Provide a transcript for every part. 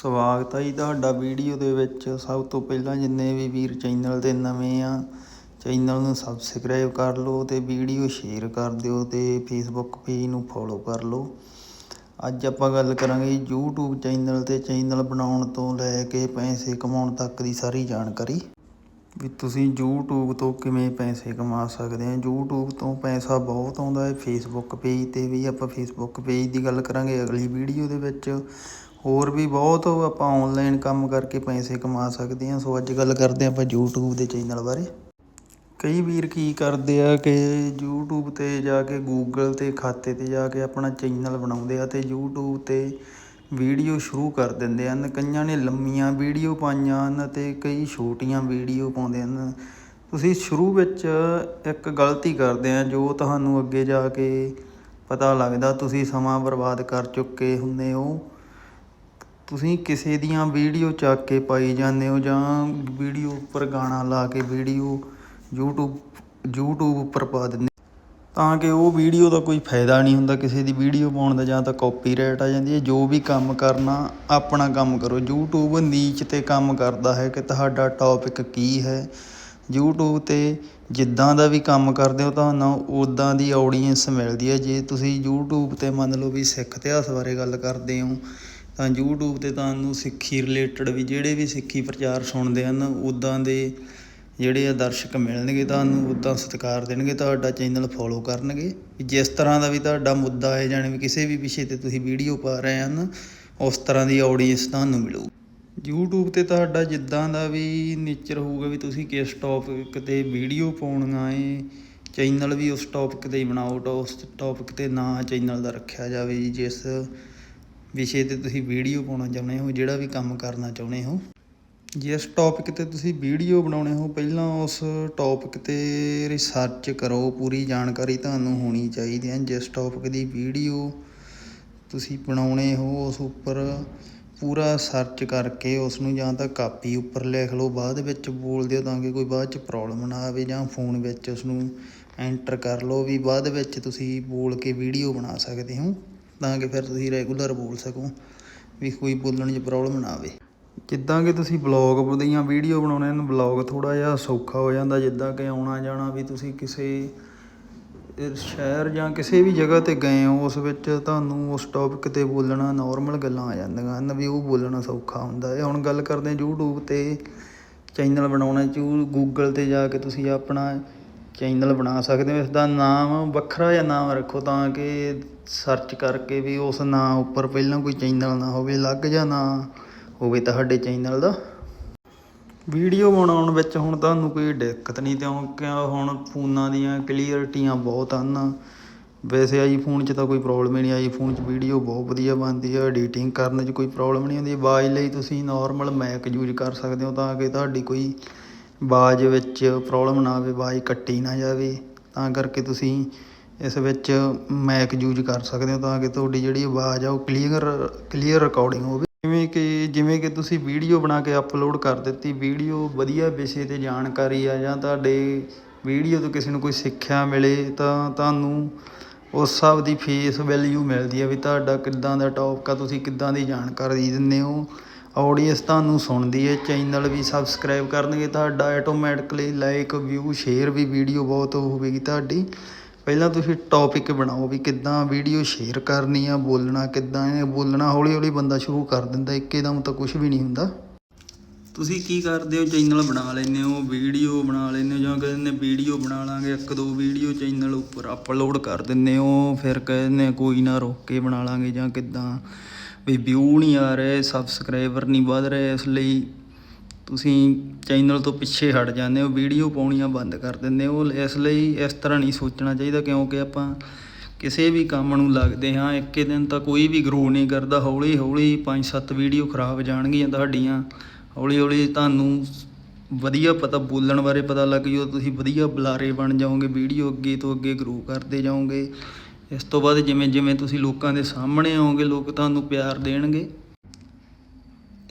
ਸਵਾਗਤ ਹੈ ਜੀ ਤੁਹਾਡਾ ਵੀਡੀਓ ਦੇ ਵਿੱਚ। ਸਭ ਤੋਂ ਪਹਿਲਾਂ ਜਿੰਨੇ ਵੀ ਵੀਰ ਚੈਨਲ ਤੇ ਨਵੇਂ ਆ, ਚੈਨਲ ਨੂੰ ਸਬਸਕ੍ਰਾਈਬ ਕਰ ਲਓ ਤੇ ਵੀਡੀਓ ਸ਼ੇਅਰ ਕਰ ਦਿਓ ਤੇ ਫੇਸਬੁੱਕ ਪੇਜ ਨੂੰ ਫੋਲੋ ਕਰ ਲਓ। ਅੱਜ ਆਪਾਂ ਗੱਲ ਕਰਾਂਗੇ ਜੀ YouTube ਚੈਨਲ ਤੇ ਚੈਨਲ ਬਣਾਉਣ ਤੋਂ ਲੈ ਕੇ ਪੈਸੇ ਕਮਾਉਣ ਤੱਕ ਦੀ ਸਾਰੀ ਜਾਣਕਾਰੀ। ਵੀ ਤੁਸੀਂ YouTube ਤੋਂ ਕਿਵੇਂ ਪੈਸੇ ਕਮਾ ਸਕਦੇ ਆ YouTube ਤੋਂ ਪੈਸਾ ਬਹੁਤ ਆਉਂਦਾ ਹੈ, Facebook ਪੇਜ ਤੇ ਵੀ ਆਪਾਂ Facebook ਪੇਜ ਦੀ ਗੱਲ ਕਰਾਂਗੇ ਅਗਲੀ ਵੀਡੀਓ ਦੇ ਵਿੱਚ। ਹੋਰ ਵੀ ਬਹੁਤ ਆਪਾਂ ਆਨਲਾਈਨ ਕੰਮ ਕਰਕੇ ਪੈਸੇ ਕਮਾ ਸਕਦੇ ਹਾਂ। ਸੋ ਅੱਜ ਗੱਲ ਕਰਦੇ ਹਾਂ ਆਪਾਂ YouTube ਦੇ ਚੈਨਲ ਬਾਰੇ। ਕਈ ਵੀਰ ਕੀ ਕਰਦੇ ਆ ਕਿ YouTube ਤੇ ਜਾ ਕੇ Google ਤੇ ਖਾਤੇ ਤੇ ਜਾ ਕੇ ਆਪਣਾ ਚੈਨਲ ਬਣਾਉਂਦੇ ਆ ਤੇ YouTube ਤੇ ਵੀਡੀਓ ਸ਼ੁਰੂ ਕਰ ਦਿੰਦੇ ਹਨ। ਕਈਆਂ ਨੇ ਲੰਮੀਆਂ ਵੀਡੀਓ ਪਾਈਆਂ ਹਨ ਤੇ ਕਈ ਛੋਟੀਆਂ ਵੀਡੀਓ ਪਾਉਂਦੇ ਹਨ। ਤੁਸੀਂ ਸ਼ੁਰੂ ਵਿੱਚ ਇੱਕ ਗਲਤੀ ਕਰਦੇ ਆ ਜੋ ਤੁਹਾਨੂੰ ਅੱਗੇ ਜਾ ਕੇ ਪਤਾ ਲੱਗਦਾ। ਤੁਸੀਂ ਸਮਾਂ ਬਰਬਾਦ ਕਰ ਚੁੱਕੇ ਹੁੰਦੇ ਹੋ। ਤੁਸੀਂ ਕਿਸੇ ਦੀਆਂ ਵੀਡੀਓ ਚੱਕ ਕੇ ਪਾਈ ਜਾਂਦੇ ਹੋ ਜਾਂ ਵੀਡੀਓ ਉੱਪਰ ਗਾਣਾ ਲਾ ਕੇ ਵੀਡੀਓ YouTube YouTube ਉੱਪਰ ਪਾ ਦਿੰਦੇ ਤਾਂ ਕਿ ਉਹ ਵੀਡੀਓ ਦਾ ਕੋਈ ਫਾਇਦਾ ਨਹੀਂ ਹੁੰਦਾ ਕਿਸੇ ਦੀ ਵੀਡੀਓ ਪਾਉਣ ਦਾ ਜਾਂ ਤਾਂ ਕਾਪੀਰਾਈਟ ਆ ਜਾਂਦੀ ਹੈ। ਜੋ ਵੀ ਕੰਮ ਕਰਨਾ, ਆਪਣਾ ਕੰਮ ਕਰੋ। YouTube ਨੀਚ ਤੇ ਕੰਮ ਕਰਦਾ ਹੈ ਕਿ ਤੁਹਾਡਾ ਟੌਪਿਕ ਕੀ ਹੈ। YouTube ਤੇ ਜਿੱਦਾਂ ਦਾ ਵੀ ਕੰਮ ਕਰਦੇ ਹੋ, ਤੁਹਾਨੂੰ ਉਦਾਂ ਦੀ ਆਡੀਅנס ਮਿਲਦੀ ਹੈ। ਜੇ ਤੁਸੀਂ YouTube ਤੇ ਮੰਨ ਲਓ ਵੀ ਸਿੱਖ ਇਤਿਹਾਸ ਬਾਰੇ ਗੱਲ ਕਰਦੇ ਹੋ ਤਾਂ YouTube ਤੇ ਤੁਹਾਨੂੰ ਸਿੱਖੀ ਰਿਲੇਟਡ ਵੀ ਜਿਹੜੇ ਵੀ ਸਿੱਖੀ ਪ੍ਰਚਾਰ ਸੁਣਦੇ ਹਨ ਉਦਾਂ ਦੇ ਜਿਹੜੇ ਆ ਦਰਸ਼ਕ ਮਿਲਣਗੇ ਤੁਹਾਨੂੰ ਉਦਾਂ ਸਤਿਕਾਰ ਦੇਣਗੇ, ਤੁਹਾਡਾ ਚੈਨਲ ਫੋਲੋ ਕਰਨਗੇ। ਵੀ ਜਿਸ ਤਰ੍ਹਾਂ ਦਾ ਵੀ ਤੁਹਾਡਾ ਮੁੱਦਾ ਹੈ, ਜਾਣੀ ਵੀ ਕਿਸੇ ਵੀ ਵਿਸ਼ੇ ਤੇ ਤੁਸੀਂ ਵੀਡੀਓ ਪਾ ਰਹੇ ਹਨ, ਉਸ ਤਰ੍ਹਾਂ ਦੀ ਆਡੀਅנס ਤੁਹਾਨੂੰ ਮਿਲੂ। YouTube ਤੇ ਤੁਹਾਡਾ ਜਿੱਦਾਂ ਦਾ ਵੀ ਨੇਚਰ ਹੋਊਗਾ ਵੀ ਤੁਸੀਂ ਕਿਸ ਟੌਪਿਕ ਤੇ ਵੀਡੀਓ ਪਾਉਣੀਆਂ ਏ ਚੈਨਲ ਵੀ ਉਸ ਟੌਪਿਕ ਤੇ ਹੀ ਬਣਾਓ, ਉਸ ਟੌਪਿਕ ਤੇ ਨਾ ਚੈਨਲ ਦਾ ਰੱਖਿਆ ਜਾਵੇ ਜੀ, ਜਿਸ ਵਿਸ਼ੇ ਤੇ ਤੁਸੀਂ ਵੀਡੀਓ ਪਾਉਣਾ ਚਾਹੁੰਦੇ ਹੋ, ਜਿਹੜਾ ਵੀ ਕੰਮ ਕਰਨਾ ਚਾਹੁੰਦੇ ਹੋ। ਜਿਸ ਟੌਪਿਕ ਤੇ ਤੁਸੀਂ ਵੀਡੀਓ ਬਣਾਉਣੇ ਹੋ, ਪਹਿਲਾਂ ਉਸ ਟੌਪਿਕ ਤੇ ਰਿਸਰਚ ਕਰੋ। ਪੂਰੀ ਜਾਣਕਾਰੀ ਤੁਹਾਨੂੰ ਹੋਣੀ ਚਾਹੀਦੀ ਹੈ। ਜਿਸ ਟੌਪਿਕ ਦੀ ਵੀਡੀਓ ਤੁਸੀਂ ਬਣਾਉਣੇ ਹੋ, ਉਸ ਉੱਪਰ ਪੂਰਾ ਸਰਚ ਕਰਕੇ ਉਸ ਨੂੰ ਜਾਂ ਤਾਂ ਕਾਪੀ ਉੱਪਰ ਲਿਖ ਲਓ। ਬਾਅਦ ਵਿੱਚ ਬੋਲ ਦਿਓ ਤਾਂ ਕਿ ਕੋਈ ਬਾਅਦ ਚ ਪ੍ਰੋਬਲਮ ਨਾ ਆਵੇ ਜਾਂ ਫੋਨ ਵਿੱਚ ਉਸ ਨੂੰ ਐਂਟਰ ਕਰ ਲਓ। ਵੀ ਬਾਅਦ ਵਿੱਚ ਤੁਸੀਂ ਬੋਲ ਕੇ ਵੀਡੀਓ ਬਣਾ ਸਕਦੇ ਹੋ। ਤਾਂ ਕਿ ਫਿਰ ਤੁਸੀਂ ਰੈਗੂਲਰ ਬੋਲ ਸਕੋ ਵੀ ਕੋਈ ਬੋਲਣ 'ਚ ਪ੍ਰੋਬਲਮ ਨਾ ਆਵੇ। ਜਿੱਦਾਂ ਕਿ ਤੁਸੀਂ ਬਲੌਗ ਦੀਆਂ ਵੀਡੀਓ ਬਣਾਉਣੇ ਹਨ ਬਲੌਗ ਥੋੜਾ ਜਿਹਾ ਸੌਖਾ ਹੋ ਜਾਂਦਾ ਜਿੱਦਾਂ ਕਿ ਆਉਣਾ ਜਾਣਾ ਵੀ ਤੁਸੀਂ ਕਿਸੇ ਸ਼ਹਿਰ ਜਾਂ ਕਿਸੇ ਵੀ ਜਗ੍ਹਾ ਤੇ ਗਏ ਹੋ, ਉਸ ਵਿੱਚ ਤੁਹਾਨੂੰ ਉਸ ਟੌਪਿਕ ਤੇ ਬੋਲਣਾ ਨਾਰਮਲ ਗੱਲਾਂ ਆ ਜਾਂਦੀਆਂ ਹਨ ਵੀ ਉਹ ਬੋਲਣਾ ਸੌਖਾ ਹੁੰਦਾ ਹੈ। ਹੁਣ ਗੱਲ ਕਰਦੇ ਹਾਂ YouTube ਤੇ ਚੈਨਲ ਬਣਾਉਣਾ ਚ Google ਤੇ ਜਾ ਕੇ ਤੁਸੀਂ ਆਪਣਾ ਚੈਨਲ ਬਣਾ ਸਕਦੇ ਹੋ ਇਸ ਦਾ ਨਾਮ ਵੱਖਰਾ ਜਿਹਾ ਨਾਮ ਰੱਖੋ ਤਾਂ ਕਿ ਸਰਚ ਕਰਕੇ ਵੀ ਉਸ ਨਾਂ ਉੱਪਰ ਪਹਿਲਾਂ ਕੋਈ ਚੈਨਲ ਨਾ ਹੋਵੇ, ਅਲੱਗ ਜਿਹਾ ਨਾਂ ਹੋਵੇ ਤੁਹਾਡੇ ਚੈਨਲ ਦਾ। ਵੀਡੀਓ ਬਣਾਉਣ ਵਿੱਚ ਹੁਣ ਤੁਹਾਨੂੰ ਕੋਈ ਦਿੱਕਤ ਨਹੀਂ, ਕਿਉਂਕਿ ਹੁਣ ਫੋਨਾਂ ਦੀਆਂ ਕਲੀਅਰਟੀਆਂ ਬਹੁਤ ਹਨ। ਵੈਸੇ ਆਈਫੋਨ 'ਚ ਤਾਂ ਕੋਈ ਪ੍ਰੋਬਲਮ ਹੀ ਨਹੀਂ ਆਈਫੋਨ 'ਚ ਵੀਡੀਓ ਬਹੁਤ ਵਧੀਆ ਬਣਦੀ ਹੈ ਐਡੀਟਿੰਗ ਕਰਨ 'ਚ ਕੋਈ ਪ੍ਰੋਬਲਮ ਨਹੀਂ ਹੁੰਦੀ। ਆਵਾਜ਼ ਲਈ ਤੁਸੀਂ ਨਾਰਮਲ ਮੈਕ ਯੂਜ਼ ਕਰ ਸਕਦੇ ਹੋ ਤਾਂ ਕਿ ਤੁਹਾਡੀ ਕੋਈ ਆਵਾਜ਼ ਵਿੱਚ ਪ੍ਰੋਬਲਮ ਨਾ ਆਵੇ ਆਵਾਜ਼ ਕੱਟੀ ਨਾ ਜਾਵੇ, ਤਾਂ ਕਰਕੇ ਤੁਸੀਂ ਇਸ ਵਿੱਚ ਮੈਕ ਯੂਜ਼ ਕਰ ਸਕਦੇ ਹੋ ਤਾਂ ਕਿ ਤੁਹਾਡੀ ਜਿਹੜੀ ਆਵਾਜ਼ ਆ ਉਹ ਕਲੀਅਰ ਕਲੀਅਰ ਰਿਕਾਰਡਿੰਗ ਹੋਵੇ। ਜਿਵੇਂ ਕਿ ਜਿਵੇਂ ਕਿ ਤੁਸੀਂ ਵੀਡੀਓ ਬਣਾ ਕੇ ਅਪਲੋਡ ਕਰ ਦਿੱਤੀ ਵੀਡੀਓ ਵਧੀਆ ਵਿਸ਼ੇ ਤੇ ਜਾਣਕਾਰੀ ਆ ਜਾਂ ਤੁਹਾਡੇ ਵੀਡੀਓ ਤੋਂ ਕਿਸੇ ਨੂੰ ਕੋਈ ਸਿੱਖਿਆ ਮਿਲੇ ਤਾਂ ਤੁਹਾਨੂੰ ਉਸ ਹਿਸਾਬ ਦੀ ਫੇਸ ਵੈਲਿਊ ਮਿਲਦੀ ਆ ਵੀ ਤੁਹਾਡਾ ਕਿੱਦਾਂ ਦਾ ਟੌਪਿਕ ਆ, ਤੁਸੀਂ ਕਿੱਦਾਂ ਦੀ ਜਾਣਕਾਰੀ ਦਿੰਦੇ ਹੋ। ਆਡੀਅנס ਤੁਹਾਨੂੰ ਸੁਣਦੀ ਹੈ, ਚੈਨਲ ਵੀ ਸਬਸਕ੍ਰਾਈਬ ਕਰਨਗੇ, ਤੁਹਾਡਾ ਆਟੋਮੈਟਿਕਲੀ ਲਾਈਕ ਵਿਊ ਸ਼ੇਅਰ ਵੀ ਵੀਡੀਓ ਬਹੁਤ ਹੋਵੇਗੀ ਤੁਹਾਡੀ। ਪਹਿਲਾਂ ਤੁਸੀਂ ਟੌਪਿਕ ਬਣਾਓ ਵੀ ਕਿੱਦਾਂ ਵੀਡੀਓ ਸ਼ੇਅਰ ਕਰਨੀ ਆ, ਬੋਲਣਾ ਕਿੱਦਾਂ ਹੈ, ਬੋਲਣਾ ਹੌਲੀ ਹੌਲੀ ਬੰਦਾ ਸ਼ੁਰੂ ਕਰ ਦਿੰਦਾ, ਇੱਕਦਮ ਤਾਂ ਕੁਝ ਵੀ ਨਹੀਂ ਹੁੰਦਾ। ਤੁਸੀਂ ਕੀ ਕਰਦੇ ਹੋ, ਚੈਨਲ ਬਣਾ ਲੈਂਦੇ ਹੋ ਵੀਡੀਓ ਬਣਾ ਲੈਂਦੇ ਹੋ ਜਾਂ ਕਹਿੰਦੇ ਵੀਡੀਓ ਬਣਾ ਲਾਂਗੇ, ਇੱਕ ਦੋ ਵੀਡੀਓ ਚੈਨਲ ਉੱਪਰ ਅਪਲੋਡ ਕਰ ਦਿੰਦੇ ਹੋ, ਫਿਰ ਕਹਿੰਦੇ ਕੋਈ ਨਾ ਰੋਕ ਕੇ ਬਣਾ ਲਾਂਗੇ ਜਾਂ ਕਿੱਦਾਂ। ਵੀ ਵਿਊ ਨਹੀਂ ਆ ਰਹੇ ਸਬਸਕ੍ਰਾਈਬਰ ਨਹੀਂ ਵੱਧ ਰਹੇ, ਇਸ ਲਈ ਤੁਸੀਂ ਚੈਨਲ ਤੋਂ ਪਿੱਛੇ ਹਟ ਜਾਂਦੇ ਹੋ ਵੀਡੀਓ ਪਾਉਣੀਆਂ ਬੰਦ ਕਰ ਦਿੰਦੇ ਹੋ, ਇਸ ਲਈ ਇਸ ਤਰ੍ਹਾਂ ਨਹੀਂ ਸੋਚਣਾ ਚਾਹੀਦਾ ਕਿਉਂਕਿ ਆਪਾਂ ਕਿਸੇ ਵੀ ਕੰਮ ਨੂੰ ਲੱਗਦੇ ਹਾਂ, ਇੱਕੇ ਦਿਨ ਤਾਂ ਕੋਈ ਵੀ ਗਰੋ ਨਹੀਂ ਕਰਦਾ ਹੌਲੀ ਹੌਲੀ ਪੰਜ ਸੱਤ ਵੀਡੀਓ ਖਰਾਬ ਜਾਣਗੀਆਂ ਤੁਹਾਡੀਆਂ ਹੌਲੀ ਹੌਲੀ ਤੁਹਾਨੂੰ ਵਧੀਆ ਪਤਾ ਬੋਲਣ ਬਾਰੇ ਪਤਾ ਲੱਗ ਜਾਊ ਤੁਸੀਂ ਵਧੀਆ ਬੁਲਾਰੇ ਬਣ ਜਾਓਗੇ ਵੀਡੀਓ ਅੱਗੇ ਤੋਂ ਅੱਗੇ ਗਰੋ ਕਰਦੇ ਜਾਓਗੇ। ਇਸ ਤੋਂ ਬਾਅਦ ਜਿਵੇਂ ਜਿਵੇਂ ਤੁਸੀਂ ਲੋਕਾਂ ਦੇ ਸਾਹਮਣੇ ਆਓਗੇ, ਲੋਕ ਤੁਹਾਨੂੰ ਪਿਆਰ ਦੇਣਗੇ।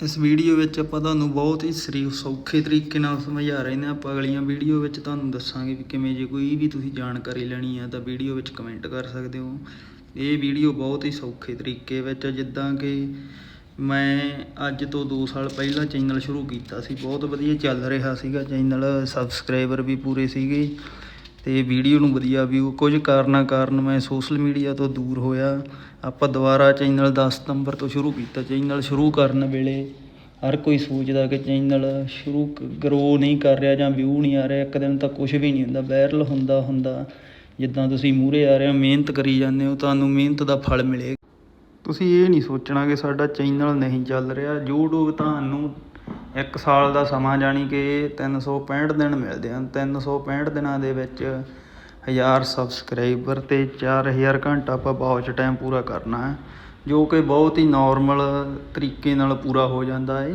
ਇਸ ਵੀਡੀਓ ਵਿੱਚ ਆਪਾਂ ਤੁਹਾਨੂੰ ਬਹੁਤ ਹੀ ਸਰੀ, ਸੌਖੇ ਤਰੀਕੇ ਨਾਲ ਸਮਝਾ ਰਹੇ ਨੇ। ਆਪਾਂ ਅਗਲੀਆਂ ਵੀਡੀਓ ਵਿੱਚ ਤੁਹਾਨੂੰ ਦੱਸਾਂਗੇ ਵੀ ਕਿਵੇਂ ਜੇ ਕੋਈ ਵੀ ਤੁਸੀਂ ਜਾਣਕਾਰੀ ਲੈਣੀ ਹੈ ਤਾਂ ਵੀਡੀਓ ਵਿੱਚ ਕਮੈਂਟ ਕਰ ਸਕਦੇ ਹੋ। ਇਹ ਵੀਡੀਓ ਬਹੁਤ ਹੀ ਸੌਖੇ ਤਰੀਕੇ ਵਿੱਚ ਜਿੱਦਾਂ ਕਿ ਮੈਂ ਅੱਜ ਤੋਂ 2 ਸਾਲ ਪਹਿਲਾਂ ਚੈਨਲ ਸ਼ੁਰੂ ਕੀਤਾ ਸੀ। ਬਹੁਤ ਵਧੀਆ ਚੱਲ ਰਿਹਾ ਸੀਗਾ। ਚੈਨਲ ਸਬਸਕ੍ਰਾਈਬਰ ਵੀ ਪੂਰੇ ਸੀਗੇ। ਤੇ ਵੀਡੀਓ ਨੂੰ ਵਧੀਆ ਵਿਊ ਕੁਝ ਕਾਰਨਾਂ ਕਾਰਨ ਮੈਂ ਸੋਸ਼ਲ ਮੀਡੀਆ ਤੋਂ ਦੂਰ ਹੋਇਆ। ਆਪਾਂ ਦੁਬਾਰਾ ਚੈਨਲ 10 ਸਤੰਬਰ ਤੋਂ ਸ਼ੁਰੂ ਕੀਤਾ। ਚੈਨਲ ਸ਼ੁਰੂ ਕਰਨ ਵੇਲੇ ਹਰ ਕੋਈ ਸੋਚਦਾ ਕਿ ਚੈਨਲ ਸ਼ੁਰੂ ਗਰੋ ਨਹੀਂ ਕਰ ਰਿਹਾ ਜਾਂ ਵਿਊ ਨਹੀਂ ਆ ਰਿਹਾ, ਇੱਕ ਦਿਨ ਤਾਂ ਕੁਝ ਵੀ ਨਹੀਂ ਹੁੰਦਾ। ਵਾਇਰਲ ਹੁੰਦਾ ਹੁੰਦਾ। ਜਿੱਦਾਂ ਤੁਸੀਂ ਮੂਹਰੇ ਆ ਰਹੇ ਹੋ, ਮਿਹਨਤ ਕਰੀ ਜਾਂਦੇ ਹੋ, ਤੁਹਾਨੂੰ ਮਿਹਨਤ ਦਾ ਫਲ ਮਿਲੇਗਾ। ਤੁਸੀਂ ਇਹ ਨਹੀਂ ਸੋਚਣਾ ਕਿ ਸਾਡਾ ਚੈਨਲ ਨਹੀਂ ਚੱਲ ਰਿਹਾ। YouTube ਤੁਹਾਨੂੰ ਇੱਕ ਸਾਲ ਦਾ ਸਮਾਂ ਜਾਣੀ ਕਿ 365 ਦਿਨ ਮਿਲਦੇ ਹਨ। 365 ਦਿਨਾਂ ਦੇ ਵਿੱਚ 1000 ਸਬਸਕ੍ਰਾਈਬਰ ਤੇ 4000 ਘੰਟਾ ਆਪਾਂ ਵਾਚ ਟਾਈਮ ਪੂਰਾ ਕਰਨਾ ਹੈ, ਜੋ ਕਿ ਬਹੁਤ ਹੀ ਨਾਰਮਲ ਤਰੀਕੇ ਨਾਲ ਪੂਰਾ ਹੋ ਜਾਂਦਾ ਹੈ।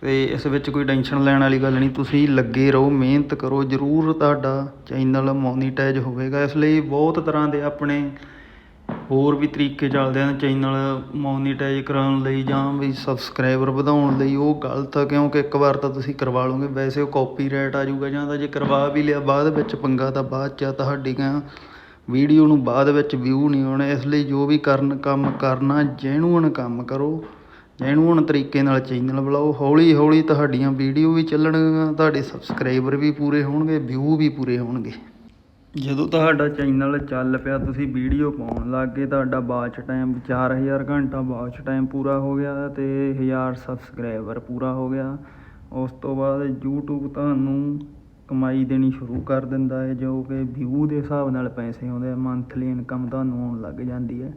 ਤੇ ਇਸ ਵਿੱਚ ਕੋਈ ਟੈਨਸ਼ਨ ਲੈਣ ਵਾਲੀ ਗੱਲ ਨਹੀਂ, ਤੁਸੀਂ ਲੱਗੇ ਰਹੋ, ਮਿਹਨਤ ਕਰੋ, ਜ਼ਰੂਰ ਤੁਹਾਡਾ ਚੈਨਲ ਮੋਨੀਟਾਈਜ਼ ਹੋਵੇਗਾ। ਇਸ ਲਈ ਬਹੁਤ ਤਰ੍ਹਾਂ ਦੇ ਆਪਣੇ ਹੋਰ ਵੀ ਤਰੀਕੇ ਚੱਲਦੇ ਹਨ ਚੈਨਲ ਮੋਨੀਟਾਈਜ਼ ਕਰਾਉਣ ਲਈ ਜਾਂ ਵੀ ਸਬਸਕ੍ਰਾਈਬਰ ਵਧਾਉਣ ਲਈ। ਉਹ ਗਲਤ ਆ ਕਿਉਂਕਿ ਇੱਕ ਵਾਰ ਤਾਂ ਤੁਸੀਂ ਕਰਵਾ ਲਓਗੇ। ਵੈਸੇ ਉਹ ਕਾਪੀਰਾਈਟ ਆ ਜਾਊਗਾ ਜਾਂ ਤਾਂ ਜੇ ਕਰਵਾ ਵੀ ਲਿਆ ਬਾਅਦ ਵਿੱਚ ਪੰਗਾ ਤਾਂ ਬਾਅਦ ਚ ਆ ਤੁਹਾਡੀਆਂ ਵੀਡੀਓ ਨੂੰ ਬਾਅਦ ਵਿੱਚ ਵਿਊ ਨਹੀਂ ਆਉਣਾ। ਇਸ ਲਈ ਜੋ ਵੀ ਕਰਨ ਕੰਮ ਕਰਨਾ, ਜੈਨੂਅਨ ਕੰਮ ਕਰੋ। ਜੈਨੂਅਨ ਤਰੀਕੇ ਨਾਲ ਚੈਨਲ ਬਣਾਓ। ਹੌਲੀ ਹੌਲੀ ਤੁਹਾਡੀਆਂ ਵੀਡੀਓ ਵੀ ਚੱਲਣਗੀਆਂ, ਤੁਹਾਡੇ ਸਬਸਕ੍ਰਾਈਬਰ ਵੀ ਪੂਰੇ ਹੋਣਗੇ ਵਿਊ ਵੀ ਪੂਰੇ ਹੋਣਗੇ। ਜਦੋਂ ਤੁਹਾਡਾ ਚੈਨਲ ਚੱਲ ਪਿਆ, ਤੁਸੀਂ ਵੀਡੀਓ ਪਾਉਣ ਲੱਗ ਗਏ, ਤੁਹਾਡਾ ਵਾਚ ਟਾਈਮ 4000 ਘੰਟਾ ਵਾਚ ਟਾਈਮ ਪੂਰਾ ਹੋ ਗਿਆ ਤੇ 1000 ਸਬਸਕ੍ਰਾਈਬਰ ਪੂਰਾ ਹੋ ਗਿਆ। ਉਸ ਤੋਂ ਬਾਅਦ YouTube ਤੁਹਾਨੂੰ ਕਮਾਈ ਦੇਣੀ ਸ਼ੁਰੂ ਕਰ ਦਿੰਦਾ ਹੈ, ਜੋ ਕਿ ਵਿਊ ਦੇ ਹਿਸਾਬ ਨਾਲ ਪੈਸੇ ਆਉਂਦੇ ਆ ਮੰਥਲੀ ਇਨਕਮ ਤੁਹਾਨੂੰ ਆਉਣ ਲੱਗ ਜਾਂਦੀ ਹੈ।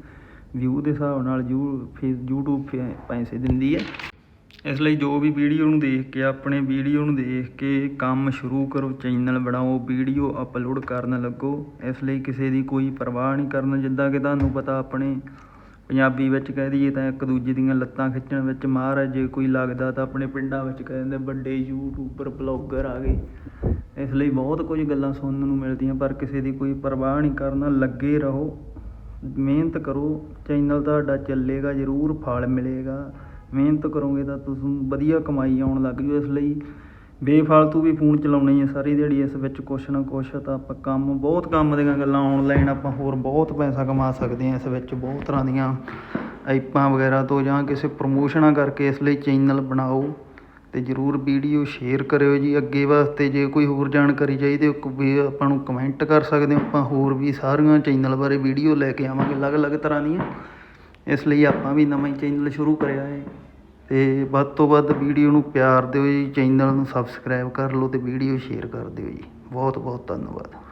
ਵਿਊ ਦੇ ਹਿਸਾਬ ਨਾਲ ਯੂ ਫੇਸ YouTube ਫੇ- ਪੈਸੇ ਦਿੰਦੀ ਹੈ। ਇਸ ਲਈ ਜੋ ਵੀ ਵੀਡੀਓ ਨੂੰ ਦੇਖ ਕੇ, ਆਪਣੇ ਵੀਡੀਓ ਨੂੰ ਦੇਖ ਕੇ ਕੰਮ ਸ਼ੁਰੂ ਕਰੋ, ਚੈਨਲ ਬਣਾਓ, ਵੀਡੀਓ ਅਪਲੋਡ ਕਰਨ ਲੱਗੋ, ਇਸ ਲਈ ਕਿਸੇ ਦੀ ਕੋਈ ਪਰਵਾਹ ਨਹੀਂ ਕਰਨਾ। ਜਿੱਦਾਂ ਕਿ ਤੁਹਾਨੂੰ ਪਤਾ, ਆਪਣੇ ਪੰਜਾਬੀ ਵਿੱਚ ਕਹਿ ਦਈਏ ਤਾਂ ਇੱਕ ਦੂਜੇ ਦੀਆਂ ਲੱਤਾਂ ਖਿੱਚਣ ਵਿੱਚ ਮਾਹਰ ਹੈ ਜੇ ਕੋਈ ਲੱਗਦਾ ਤਾਂ ਆਪਣੇ ਪਿੰਡਾਂ ਵਿੱਚ ਕਹਿ ਦਿੰਦੇ, ਵੱਡੇ ਯੂਟਿਊਬਰ ਬਲੌਗਰ ਆ ਗਏ। ਇਸ ਲਈ ਬਹੁਤ ਕੁਝ ਗੱਲਾਂ ਸੁਣਨ ਨੂੰ ਮਿਲਦੀਆਂ, ਪਰ ਕਿਸੇ ਦੀ ਕੋਈ ਪਰਵਾਹ ਨਹੀਂ ਕਰਨਾ। ਲੱਗੇ ਰਹੋ, ਮਿਹਨਤ ਕਰੋ, ਚੈਨਲ ਤੁਹਾਡਾ ਚੱਲੇਗਾ, ਜ਼ਰੂਰ ਫਲ ਮਿਲੇਗਾ। ਮਿਹਨਤ ਕਰੋਗੇ ਤਾਂ ਤੁਸੀਂ ਵਧੀਆ ਕਮਾਈ ਆਉਣ ਲੱਗ ਜੂ ਇਸ ਲਈ ਬੇਫਾਲਤੂ ਵੀ ਫੋਨ ਚਲਾਉਣਾ ਹੀ ਹੈ ਸਾਰੀ ਦਿਹਾੜੀ, ਇਸ ਵਿੱਚ ਕੁਛ ਨਾ ਕੁਛ ਤਾਂ ਆਪਾਂ ਕੰਮ, ਬਹੁਤ ਕੰਮ ਦੀਆਂ ਗੱਲਾਂ ਆਨਲਾਈਨ ਆਪਾਂ ਹੋਰ ਬਹੁਤ ਪੈਸਾ ਕਮਾ ਸਕਦੇ ਹਾਂ, ਇਸ ਵਿੱਚ ਬਹੁਤ ਤਰ੍ਹਾਂ ਦੀਆਂ ਐਪਾਂ ਵਗੈਰਾ ਤੋਂ ਜਾਂ ਕਿਸੇ ਪ੍ਰਮੋਸ਼ਨਾਂ ਕਰਕੇ ਇਸ ਲਈ ਚੈਨਲ ਬਣਾਓ ਤੇ ਜਰੂਰ ਵੀਡੀਓ ਸ਼ੇਅਰ ਕਰਿਓ ਜੀ। ਅੱਗੇ ਵਾਸਤੇ ਜੇ ਕੋਈ ਹੋਰ ਜਾਣਕਾਰੀ ਚਾਹੀਦੀ ਵੀ ਆਪਾਂ ਨੂੰ ਕਮੈਂਟ ਕਰ ਸਕਦੇ ਹੋ। ਆਪਾਂ ਹੋਰ ਵੀ ਸਾਰੀਆਂ ਚੈਨਲ ਬਾਰੇ ਵੀਡੀਓ ਲੈ ਕੇ ਆਵਾਂਗੇ, ਅਲੱਗ-ਅਲੱਗ ਤਰ੍ਹਾਂ ਦੀਆਂ। ਇਸ ਲਈ ਆਪਾਂ ਵੀ ਨਵਾਂ ਹੀ ਚੈਨਲ ਸ਼ੁਰੂ ਕਰਿਆ ਹੈ। ਅਤੇ ਵੱਧ ਤੋਂ ਵੱਧ ਵੀਡੀਓ ਨੂੰ ਪਿਆਰ ਦਿਓ ਜੀ, ਚੈਨਲ ਨੂੰ ਸਬਸਕ੍ਰਾਈਬ ਕਰ ਲਓ ਅਤੇ ਵੀਡੀਓ ਸ਼ੇਅਰ ਕਰ ਦਿਓ ਜੀ। ਬਹੁਤ ਬਹੁਤ ਧੰਨਵਾਦ।